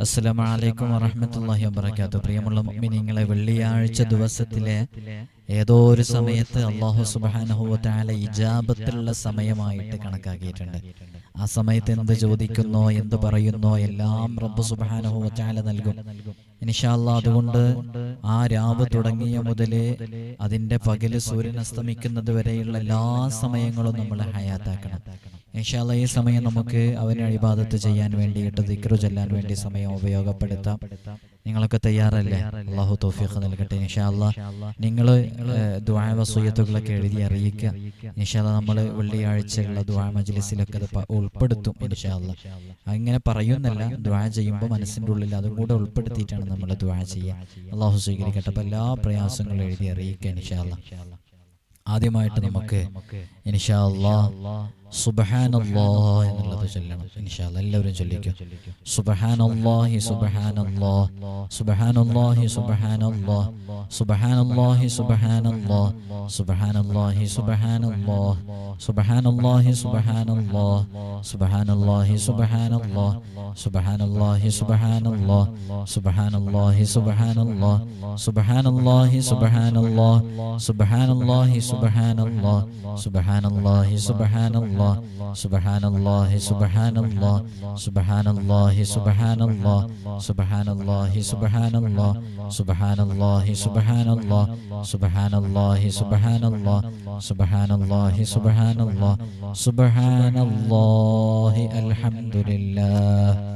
അസ്സലാമലൈക്കും വറഹമത്തല്ലാഹി വബറകാതുഹു. പ്രിയമുള്ള മുഅ്മിനീങ്ങളെ വെള്ളിയാഴ്ച ദിവസത്തിലെ ഏതോ ഒരു സമയത്ത് അള്ളാഹു സുബ്ഹാനഹു വതആല ഇജാബത്തുള്ള സമയമായിട്ട് കണക്കാക്കിയിട്ടുണ്ട്. ആ സമയത്ത് എന്ത് ചോദിക്കുന്നോ എന്ത് പറയുന്നോ എല്ലാം റബ്ബ് സുബ്ഹാനഹു വതആല നൽകും. ഇനിഷാല്ല അതുകൊണ്ട് ആ രാവ് തുടങ്ങിയ മുതൽ അതിന്റെ പകൽ സൂര്യൻ അസ്തമിക്കുന്നത് വരെയുള്ള എല്ലാ സമയങ്ങളും നമ്മൾ ഹയാത്താക്കണം. ഇൻഷാല്ല ഈ സമയം നമുക്ക് അവന് അഴിബാദത്ത് ചെയ്യാൻ വേണ്ടിയിട്ട് ദിക്റു ചെല്ലാൻ വേണ്ടി സമയം ഉപയോഗപ്പെടുത്താം. നിങ്ങളൊക്കെ തയ്യാറല്ലേ? അള്ളാഹു തോഫീഖ് നൽകട്ടെ നിഷാല്ല നിങ്ങൾ ദ്വാ വസൂയത്തുകളൊക്കെ എഴുതി അറിയിക്കുക. നിഷാല്ല നമ്മൾ വെള്ളിയാഴ്ചയുള്ള ദ്വാ മജ്ലിസിലൊക്കെ അത് ഉൾപ്പെടുത്തും നിഷാല്ല അങ്ങനെ പറയുന്നല്ല ദ്വാ ചെയ്യുമ്പോൾ മനസ്സിന്റെ ഉള്ളിൽ അതും കൂടെ ഉൾപ്പെടുത്തിയിട്ടാണ് നമ്മൾ ദ്വാ ചെയ്യുക. അള്ളാഹു സ്വീകരിക്കട്ടെ അപ്പോൾ എല്ലാ പ്രയാസങ്ങളും എഴുതി അറിയിക്കുക നിഷാല്ല ആദ്യമായിട്ട് നമുക്ക് ഇൻഷാ അല്ലാ സുബ്ഹാനല്ലാഹ് എന്നുള്ളത് ചൊല്ലണം ഇൻഷാ അല്ലാ എല്ലാവരും ചൊല്ലിക്കോ സുബ്ഹാനല്ലാഹി സുബ്ഹാനല്ലാഹ് സുബ്ഹാനല്ലാഹി സുബ്ഹാനല്ലാഹ് സുബ്ഹാനല്ലാഹി സുബ്ഹാനല്ലാഹ് സുബ്ഹാനല്ലാഹി സുബ്ഹാനല്ലാഹ് സുബ്ഹാനല്ലാഹി സുബ്ഹാനല്ലാഹ് സുബ്ഹാനല്ലാഹി സുബ്ഹാനല്ലാഹ് സുബ്ഹാനല്ലാഹി സുബ്ഹാനല്ലാഹ് സുബ്ഹാനല്ലാഹി സുബ്ഹാനല്ലാഹ് സുബ്ഹാനല്ലാഹി സുബ്ഹാനല്ലാഹ് സുബ്ഹാനല്ലാഹി സുബ്ഹാനല്ലാഹ് സുബ്ഹാനല്ലാഹി സുബഹാനല്ലാ സുബഹാനല്ലാഹി സുബഹാനല്ലാ സുബഹാനല്ലാഹി സുബഹാനല്ലാ സുബഹാനല്ലാഹി സുബഹാനല്ലാ സുബഹാനല്ലാഹി സുബഹാനല്ലാ സുബഹാനല്ലാഹി സുബഹാനല്ലാ സുബഹാനല്ലാഹി സുബഹാനല്ലാ സുബഹാനല്ലാഹി അൽഹംദുലില്ലാഹ്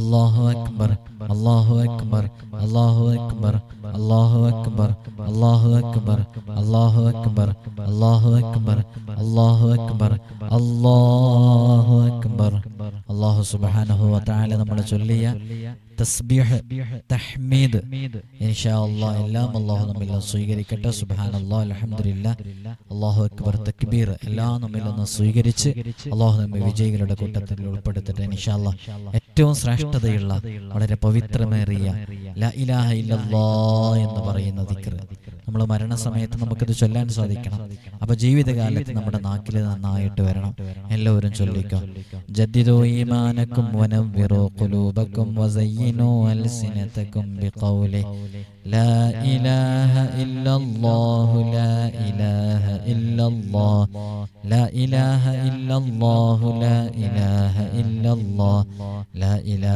അള്ളാഹു അക്ബർ അള്ളാഹു അക്ബർ അള്ളാഹു അക്ബർ അള്ളാഹു അക്ബർ അള്ളാഹു അക്ബർ അള്ളാഹു അക്ബർ അള്ളാഹു അക്ബർ അള്ളാഹു അക്ബർ അള്ളാഹു അക്ബർ. അള്ളാഹു സുബ്ഹാനഹു വതആല നമ്മൾ ചൊല്ലിയ തസ്ബീഹ് തഹ്മീദ്. ഇൻഷാ അള്ളാഹ് എല്ലാം അള്ളാഹു നമ്മിൽ സ്വീകരിക്കട്ടെ. സുബ്ഹാനല്ലാഹ് അള്ളാഹ് അല്ലാഹു അക്ബർ തക്ബീർ എല്ലാം നമ്മിൽ നിന്ന് സ്വീകരിച്ച് അല്ലാഹു നമ്മെ വിജയികളുടെ കൂട്ടത്തിൽ ഉൾപ്പെടുത്തട്ടെ. ഇൻഷാ അള്ളാഹ് ഏറ്റവും ശ്രേഷ്ഠ ശ്രേഷ്ഠതയുള്ള വളരെ പവിത്രമേറിയ ലാ ഇലാഹ എന്ന് പറയുന്ന ദിക്ർ നമ്മൾ മരണസമയത്ത് നമുക്കിത് ചൊല്ലാൻ സാധിക്കണം. അപ്പൊ ജീവിതകാലത്ത് നമ്മുടെ നാക്കിൽ നന്നായിട്ട് വരണം. എല്ലാവരും ചൊല്ലിക്കോ. ജദ്ദിദോ ഈമാനക്കും ഖുലൂബക്കും വസയ്യിനോ അൽസിനതക്കും ലാ ഇലാഹ ഇല്ലല്ലാഹു ലാ ഇലാഹ ഇല്ലല്ലാഹ്. ലാ ഇലാഹ ഇല്ലല്ലാഹു ലാ ഇലാഹ ഇല്ലല്ലാഹ്. ലാ ഇലാഹ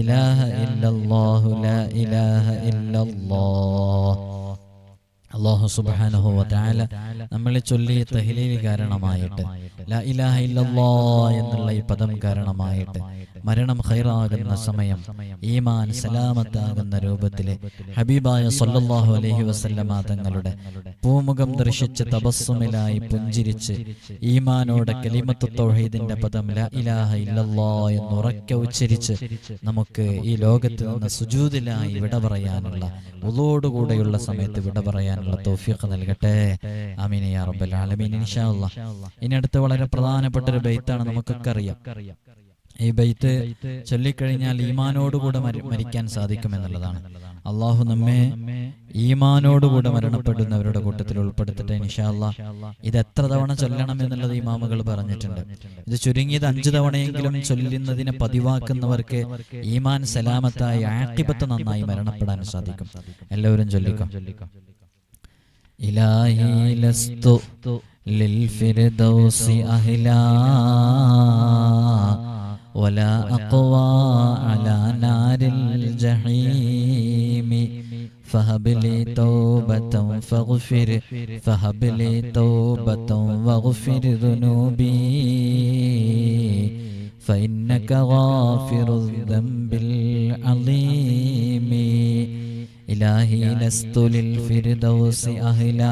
إله إلا الله لا إله إلا الله അള്ളാഹു സുബ്ഹാനഹു വതആല നമ്മളെ ചൊല്ലിയ തഹ്ലീൽ കാരണമായിട്ട് ലാ ഇലാഹ ഇല്ലല്ലാ എന്നുള്ള ഈ പദം കാരണമായിട്ട് മരണം ഹൈറാകുന്ന സമയം ഈമാൻ സലാമത്താകുന്ന രൂപത്തിലെ ഹബീബായ സല്ലല്ലാഹു അലഹി വസല്ലമ തങ്ങളുടെ പൂമുഖം ദർശിച്ച് തപസ്സുമിലായി പുഞ്ചിരിച്ച് ഈമാനോടെ കലിമത്തു തൗഹീദിന്റെ പദം ഇലാഹ ഇല്ലല്ലാ എന്ന് ഉറക്കെ ഉച്ചരിച്ച് നമുക്ക് ഈ ലോകത്ത് നിന്ന് സുജൂതിലായി വിട പറയാനുള്ള ഉള്ളോടുകൂടെയുള്ള സമയത്ത് വിട പറയാനുള്ള തോഫിയൊക്കെ നൽകട്ടെ. ആമീൻ യാ റബ്ബൽ ആലമീൻ. ഇൻഷാ ഇനി അടുത്ത് വളരെ പ്രധാനപ്പെട്ട ഒരു ബൈത്താണ് നമുക്കൊക്കെ അറിയാം. ഈ ബൈത്ത് ചൊല്ലിക്കഴിഞ്ഞാൽ ഈമാനോടുകൂടെ മരി- മരിക്കാൻ സാധിക്കും എന്നുള്ളതാണ് അള്ളാഹു നമ്മെ ഈമാനോടുകൂടെ മരണപ്പെടുന്നവരുടെ കൂട്ടത്തിൽ ഉൾപ്പെടുത്തട്ടെ ഇൻഷാല്ല ഇത് എത്ര തവണ ചൊല്ലണം എന്നുള്ളത് ഇമാമുകൾ പറഞ്ഞിട്ടുണ്ട് ഇത് ചുരുങ്ങിയത് അഞ്ചു തവണയെങ്കിലും ചൊല്ലുന്നതിനെ പതിവാക്കുന്നവർക്ക് ഈമാൻ സലാമത്തായി ആക്കിബത്ത് നന്നായി മരണപ്പെടാൻ സാധിക്കും എല്ലാവരും ചൊല്ലിക്കും ഇലാഹി ലസ്തു للفردوس أهلا ولا أقوى على نار الجحيم. فهب لي توبة فاغفر فهب لي توبة واغفر ذنوبي. فإنك غافر الذنب العظيم. إلهي لست للفردوس أهلا.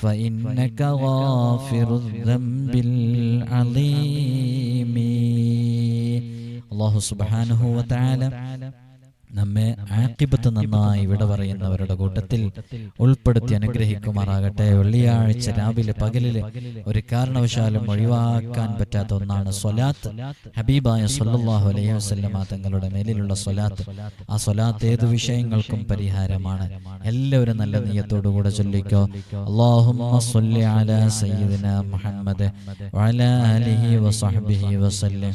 فإنك غافر الذنب العظيم الله سبحانه وتعالى ആക്കിബത്ത് നന്നായി ഇവിടെ പറയുന്നവരുടെ കൂട്ടത്തിൽ ഉൾപ്പെടുത്തി അനുഗ്രഹിക്കുമാറാകട്ടെ. വെള്ളിയാഴ്ച രാവിലെ പകലിൽ ഒരു കാരണവശാലും ഒഴിവാക്കാൻ പറ്റാത്ത ഒന്നാണ് സ്വലാത്ത്. ഹബീബായ സൊല്ലാഹു അലൈഹി വസല്ലമ തങ്ങളുടെ മേലിലുള്ള സ്വലാത്ത്. ആ സ്വലാത്ത് ഏത് വിഷയങ്ങൾക്കും പരിഹാരമാണ്. എല്ലാവരും നല്ല നീയത്തോടുകൂടെ ചൊല്ലിക്കോ. സ്വല്ലി അലാ സയ്യിദിന മുഹമ്മദ് വഅലാ ആലിഹി വസഹ്ബിഹി വസല്ലം.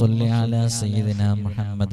على سيدنا محمد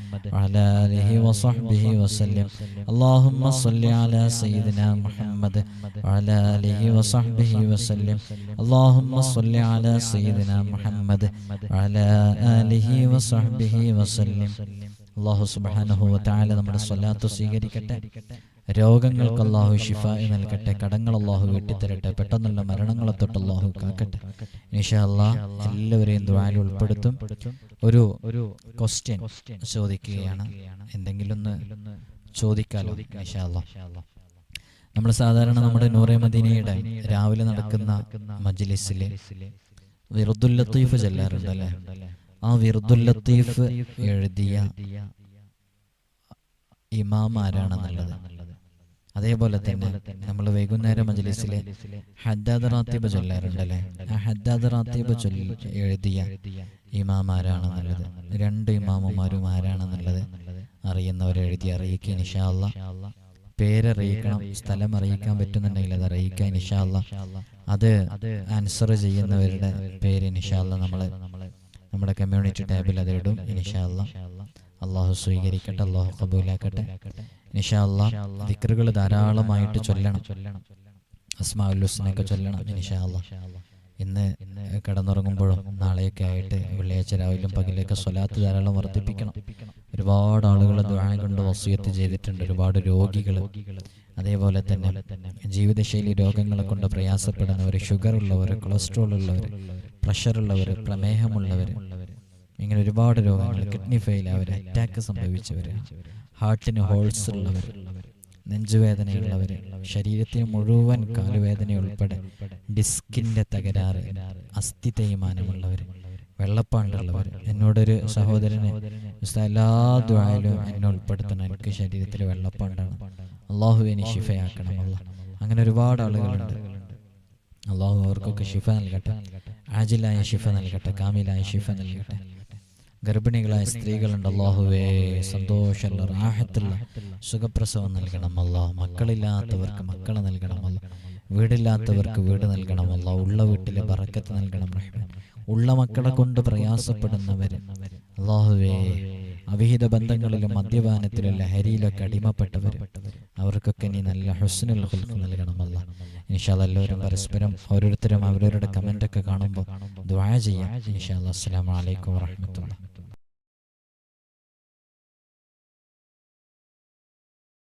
وعلى آله وصحبه وسلم اللهم صل على سيدنا محمد وعلى آله وصحبه وسلم اللهم صل على سيدنا محمد وعلى آله وصحبه وسلم അള്ളാഹു സുബ്ഹാനഹു വതആല നമ്മുടെ സ്വലാത്ത് സ്വീകരിക്കട്ടെ രോഗങ്ങൾക്ക് അള്ളാഹു ഷിഫ നൽകട്ടെ കടങ്ങൾ അള്ളാഹു വെട്ടിത്തരട്ടെ പെട്ടെന്നുള്ള മരണങ്ങളെ തൊട്ട് അള്ളാഹു കാക്കട്ടെ. അള്ളാഹ് എല്ലാവരെയും ദ്വാരി ഉൾപ്പെടുത്തും. ഒരു ഒരു ക്വസ്റ്റ്യൻ ചോദിക്കുകയാണ്. എന്തെങ്കിലും ഒന്ന് ചോദിക്കാലോ? അള്ളാഹ് നമ്മൾ സാധാരണ നമ്മുടെ നൂറെ മദീനയുടെ രാവിലെ നടക്കുന്ന മജ്ലിസിലെ വിറുദുൽ ലത്തീഫ് ചെല്ലാറുണ്ട് അല്ലേ ആ വിറുദുൽ ലത്തീഫ് എഴുതിയ ഇമാം ആരാണെന്നുള്ളത് അതേപോലെ തന്നെ നമ്മൾ വൈകുന്നേരം മജ്ലിസിലെ ഹദ്ദാദ് റാത്തീബ് ചൊല്ലാറുണ്ടല്ലേ? ആ ഹദ്ദാദ് റാത്തീബ് ചൊല്ലി എഴുതിയ ഇമാം ആരാണെന്നുള്ളത് രണ്ട് ഇമാമുമാരും ആരാണെന്നുള്ളത് അറിയുന്നവരെ എഴുതി അറിയിക്കുക നിഷാല്ല പേരറിയിക്കണം സ്ഥലം അറിയിക്കാൻ പറ്റുന്നുണ്ടെങ്കിൽ അത് അറിയിക്കുക നിഷാല്ല അത് ആൻസർ ചെയ്യുന്നവരുടെ പേര് നിഷാല്ല നമ്മൾ നമ്മുടെ കമ്മ്യൂണിറ്റി ടാബിൽ അത് ഇടും നിഷാല്ല അള്ളാഹു സ്വീകരിക്കട്ടെ അള്ളാഹു കബൂലാക്കട്ടെ ഇനിഷാല്ല ദിക്റുകൾ ധാരാളമായിട്ട് ചൊല്ലണം. അസ്മാഉല്ലുസിനൊക്കെ ചൊല്ലണം ഇന്ന് കിടന്നുറങ്ങുമ്പോഴും നാളെയൊക്കെ ആയിട്ട് വെള്ളിയാഴ്ച രാവിലും പകലൊക്കെ സ്വലാത്ത് ധാരാളം വർദ്ധിപ്പിക്കണം. ഒരുപാട് ആളുകൾ ദുരാണി കൊണ്ട് വസൂയത്ത് ചെയ്തിട്ടുണ്ട്. ഒരുപാട് രോഗികൾ അതേപോലെ തന്നെ ജീവിതശൈലി രോഗങ്ങളെ കൊണ്ട് പ്രയാസപ്പെടുന്നവർ ഷുഗർ ഉള്ളവർ കൊളസ്ട്രോൾ ഉള്ളവർ പ്രഷർ ഉള്ളവർ പ്രമേഹമുള്ളവർ ഇങ്ങനെ ഒരുപാട് രോഗങ്ങൾ കിഡ്നി ഫെയിൽ അവർ അറ്റാക്ക് സംഭവിച്ചവർ ഹാർട്ടിന് ഹോൾസ് ഉള്ളവർ നെഞ്ചുവേദനയുള്ളവർ ശരീരത്തിന് മുഴുവൻ കാലുവേദന ഉൾപ്പെടെ ഡിസ്കിന്റെ തകരാറ് അസ്ഥി തേയ്മാനമുള്ളവർ വെള്ളപ്പാണ്ടുള്ളവർ എന്നോടൊരു സഹോദരന് എല്ലാ ദ്വായാലും എന്നെ ഉൾപ്പെടുത്തണം. എനിക്ക് ശരീരത്തിൽ വെള്ളപ്പാണ്ടാണ് അള്ളാഹുവിനെ ഷിഫയാക്കണം അല്ല അങ്ങനെ ഒരുപാട് ആളുകളുണ്ട്. അള്ളാഹു അവർക്കൊക്കെ ഷിഫ നൽകട്ടെ. ആജിലായ ഷിഫ നൽകട്ടെ. കാമിലായ ഷിഫ നൽകട്ടെ. ഗർഭിണികളായ സ്ത്രീകളുണ്ട്. അള്ളാഹുവേ സന്തോഷമുള്ള റാഹത്തുള്ള സുഖപ്രസവം നൽകണം അല്ല മക്കളില്ലാത്തവർക്ക് മക്കളെ നൽകണം വീടില്ലാത്തവർക്ക് വീട് നൽകണം അല്ല ഉള്ള വീട്ടിലെ പറക്കത്ത് നൽകണം റഹ്മാൻ ഉള്ള മക്കളെ കൊണ്ട് പ്രയാസപ്പെടുന്നവർ അള്ളാഹുവേ അവിഹിത ബന്ധങ്ങളിലും മദ്യപാനത്തിലും ലഹരിയിലൊക്കെ അടിമപ്പെട്ടവർ അവർക്കൊക്കെ നീ നല്ല ഹുസ്നുൽ ഹുൽക്ക് നൽകണമല്ല ഇൻഷാല്ല എല്ലാവരും പരസ്പരം ഓരോരുത്തരും അവരവരുടെ കമന്റൊക്കെ കാണുമ്പോൾ ദ്വായ ചെയ്യാം. ഇൻഷാല്ല അസ്സാം വലൈക്കും വാഹമത്തുള്ള